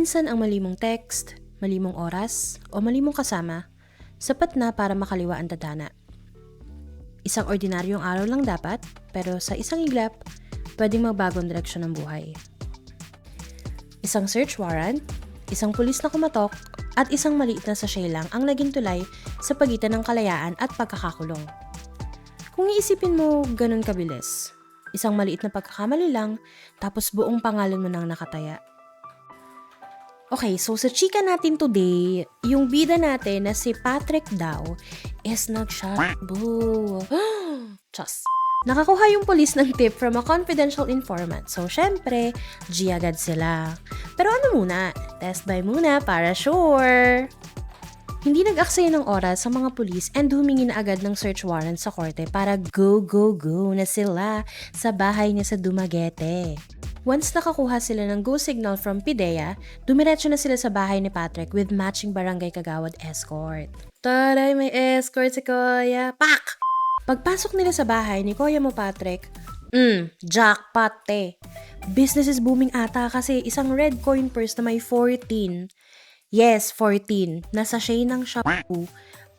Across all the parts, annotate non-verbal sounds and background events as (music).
Minsan ang malimong text, malimong oras, o malimong kasama, sapat na para makaliwa ang tadhana. Isang ordinaryong araw lang dapat, pero sa isang iglap, pwedeng magbagong direksyon ng buhay. Isang search warrant, isang pulis na kumatok, at isang maliit na sachet lang ang naging tulay sa pagitan ng kalayaan at pagkakakulong. Kung iisipin mo ganun kabilis, isang maliit na pagkakamali lang, tapos buong pangalan mo nang nakataya. Okay, so sa chika natin today, yung bida natin na si Patrick daw is nag-shabu. (gasps) Chas. Nakakuha yung polis ng tip from a confidential informant. So, syempre, G agad sila. Pero ano muna? Test by muna para sure. Hindi nag-aksaya ng oras sa mga pulis and humingi na agad ng search warrant sa korte para go, go, go na sila sa bahay niya sa Dumaguete. Once nakakuha sila ng go signal from PIDEA, dumiretso na sila sa bahay ni Patrick with matching barangay kagawad escort. Taray, may escort si Kuya. Pak! Pagpasok nila sa bahay ni Kuya mo Patrick, Mm, jackpot te. Business is booming ata kasi isang red coin purse na may 14. Yes, 14. Nasa shade ng shampoo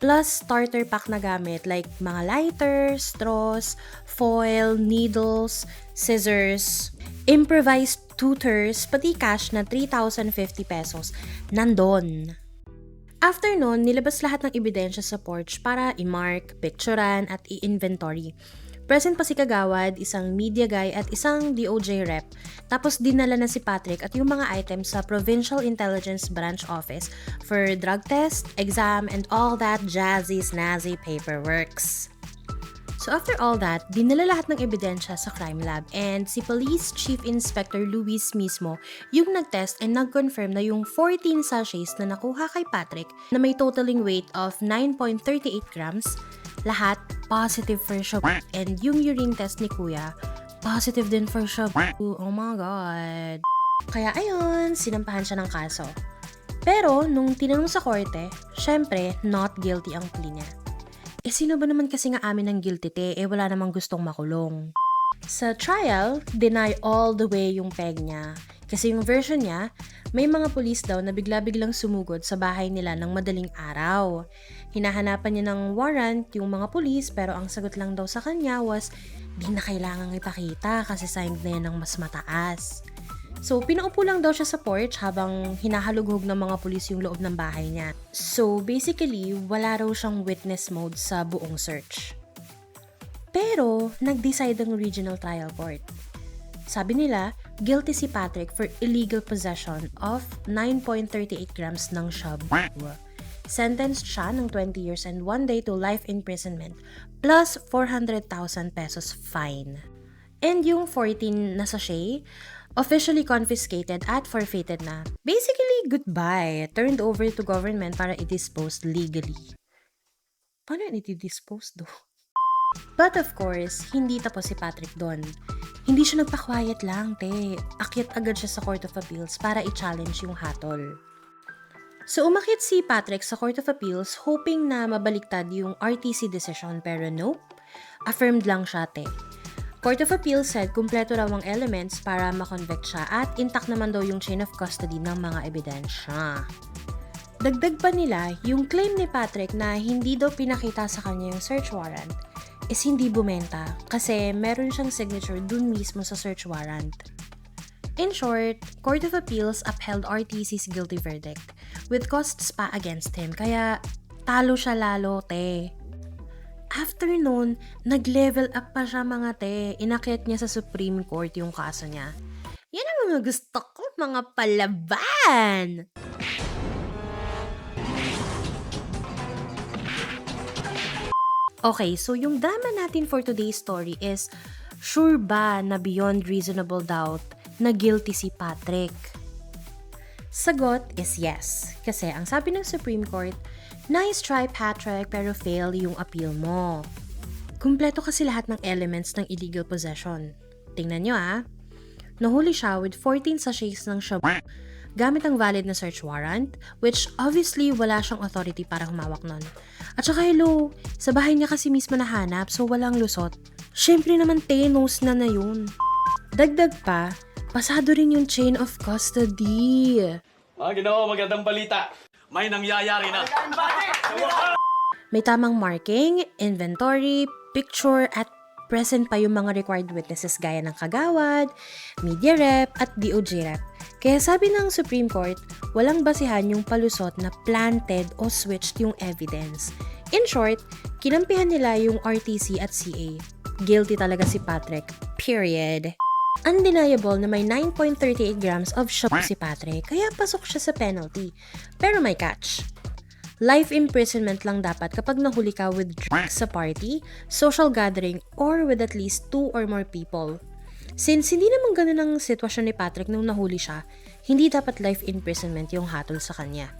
plus starter pack na gamit like mga lighters, straws, foil, needles, scissors, improvised tutors, pati cash na 3,050 pesos nandon. After nun, nilabas lahat ng ebidensya sa porch para i-mark, picturean, at i-inventory. Present pa si Kagawad, isang media guy at isang DOJ rep. Tapos dinala na si Patrick at yung mga items sa Provincial Intelligence Branch Office for drug test, exam, and all that jazzy snazzy paperworks. So after all that, dinala lahat ng ebidensya sa crime lab and si Police Chief Inspector Luis mismo yung nag-test and nag-confirm na yung 14 sachets na nakuha kay Patrick na may totaling weight of 9.38 grams, lahat positive for shabu and yung urine test ni Kuya, positive din for shabu. Oh my God. Kaya ayun, sinampahan siya ng kaso. Pero nung tinanong sa korte, syempre not guilty ang plea niya. Eh sino ba naman kasi nga amin ng guilty te, eh wala namang gustong makulong. Sa trial, deny all the way yung peg niya. Kasi yung version niya, may mga pulis daw na bigla-biglang sumugod sa bahay nila ng madaling araw. Hinahanapan niya ng warrant yung mga pulis pero ang sagot lang daw sa kanya was di na kailangang ipakita kasi signed na yan ng mas mataas. So, pinaupo lang daw siya sa porch habang hinahalughog ng mga pulis yung loob ng bahay niya. So, basically, wala raw siyang witness mode sa buong search. Pero, nag-decide ang regional trial court. Sabi nila, guilty si Patrick for illegal possession of 9.38 grams ng shabu. Sentenced siya ng 20 years and 1 day to life imprisonment plus 400,000 pesos fine. And yung 14 na sachet, officially confiscated at forfeited na. Basically, goodbye. Turned over to government para i-dispose legally. Paano i-dispose do? But of course, hindi tapos si Patrick doon. Hindi siya nagpa-quiet lang, te. Akyat agad siya sa Court of Appeals para i-challenge yung hatol. So umakyat si Patrick sa Court of Appeals hoping na mabaliktad yung RTC decision pero nope. Affirmed lang siya, te. Court of Appeals said kumpleto raw ang elements para makonvict siya at intact naman daw yung chain of custody ng mga ebidensya. Dagdag pa nila, yung claim ni Patrick na hindi daw pinakita sa kanya yung search warrant is hindi bumenta kasi meron siyang signature dun mismo sa search warrant. In short, Court of Appeals upheld RTC's guilty verdict with costs pa against him kaya talo siya lalo, te. After nun, nag-level up pa siya mga te. Inakyat niya sa Supreme Court yung kaso niya. Yan ang mga gusto ko, mga palaban! Okay, so yung drama natin for today's story is, sure ba na beyond reasonable doubt na guilty si Patrick? Sagot is yes. Kasi ang sabi ng Supreme Court, nice try Patrick pero fail yung appeal mo. Kumpleto kasi lahat ng elements ng illegal possession. Tingnan nyo ah. Nahuli siya with 14 sachets ng shabu gamit ang valid na search warrant, which obviously wala siyang authority para humawak nun. At saka hello, sa bahay niya kasi mismo nahanap so walang lusot. Siyempre naman tenos na na yun. Dagdag pa, pasado rin yung chain of custody. Mga ginawa, magandang balita. May nangyayari na. May tamang marking, inventory, picture, at present pa yung mga required witnesses gaya ng kagawad, media rep, at DOJ rep. Kaya sabi ng Supreme Court, walang basihan yung palusot na planted o switched yung evidence. In short, kinampihan nila yung RTC at CA. Guilty talaga si Patrick. Period. Undeniable na may 9.38 grams of shot si Patrick, kaya pasok siya sa penalty. Pero may catch. Life imprisonment lang dapat kapag nahuli ka with drugs sa party, social gathering, or with at least two or more people. Since hindi naman ganun ang sitwasyon ni Patrick nung nahuli siya, hindi dapat life imprisonment yung hatol sa kanya.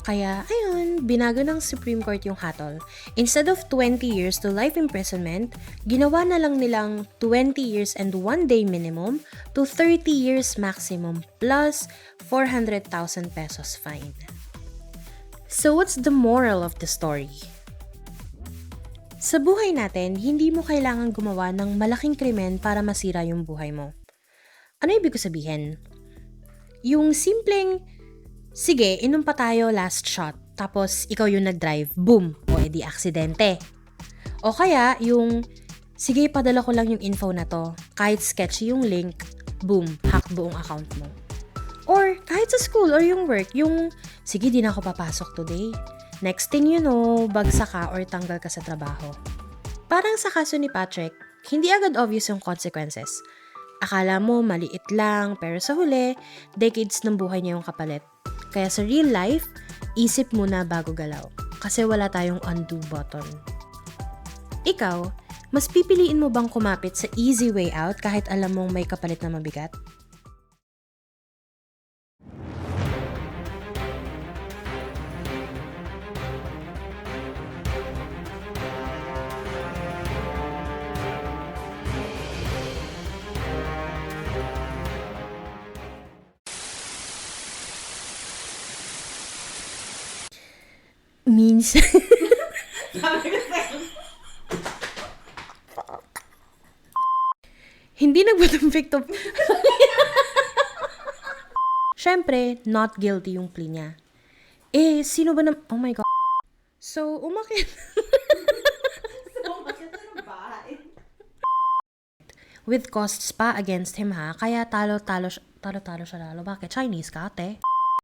Kaya, ayun, binago ng Supreme Court yung hatol. Instead of 20 years to life imprisonment, ginawa na lang nilang 20 years and 1 day minimum to 30 years maximum plus 400,000 pesos fine. So what's the moral of the story? Sa buhay natin, hindi mo kailangan gumawa ng malaking krimen para masira yung buhay mo. Ano ibig ko sabihin? Yung simpleng, sige, inom pa tayo last shot, tapos ikaw yung nag-drive, boom, o edi aksidente. O kaya, yung, sige, padala ko lang yung info na to, kahit sketchy yung link, boom, hack buong account mo. Or kahit sa school or yung work, yung sige di na ako papasok today. Next thing you know, bagsak ka or tanggal ka sa trabaho. Parang sa kaso ni Patrick, hindi agad obvious yung consequences. Akala mo maliit lang, pero sa huli, decades ng buhay niya yung kapalit. Kaya sa real life, isip muna bago galaw. Kasi wala tayong undo button. Ikaw, mas pipiliin mo bang kumapit sa easy way out kahit alam mong may kapalit na mabigat? Minsan. (laughs) Hindi nagbutong (laughs) victim. Siyempre, not guilty yung plea niya. Eh, sino ba na... Oh my God. So, umakit. (laughs) With costs pa against him ha, kaya talo-talo talo-talo siya lalo. Bakit? Chinese ka, ate?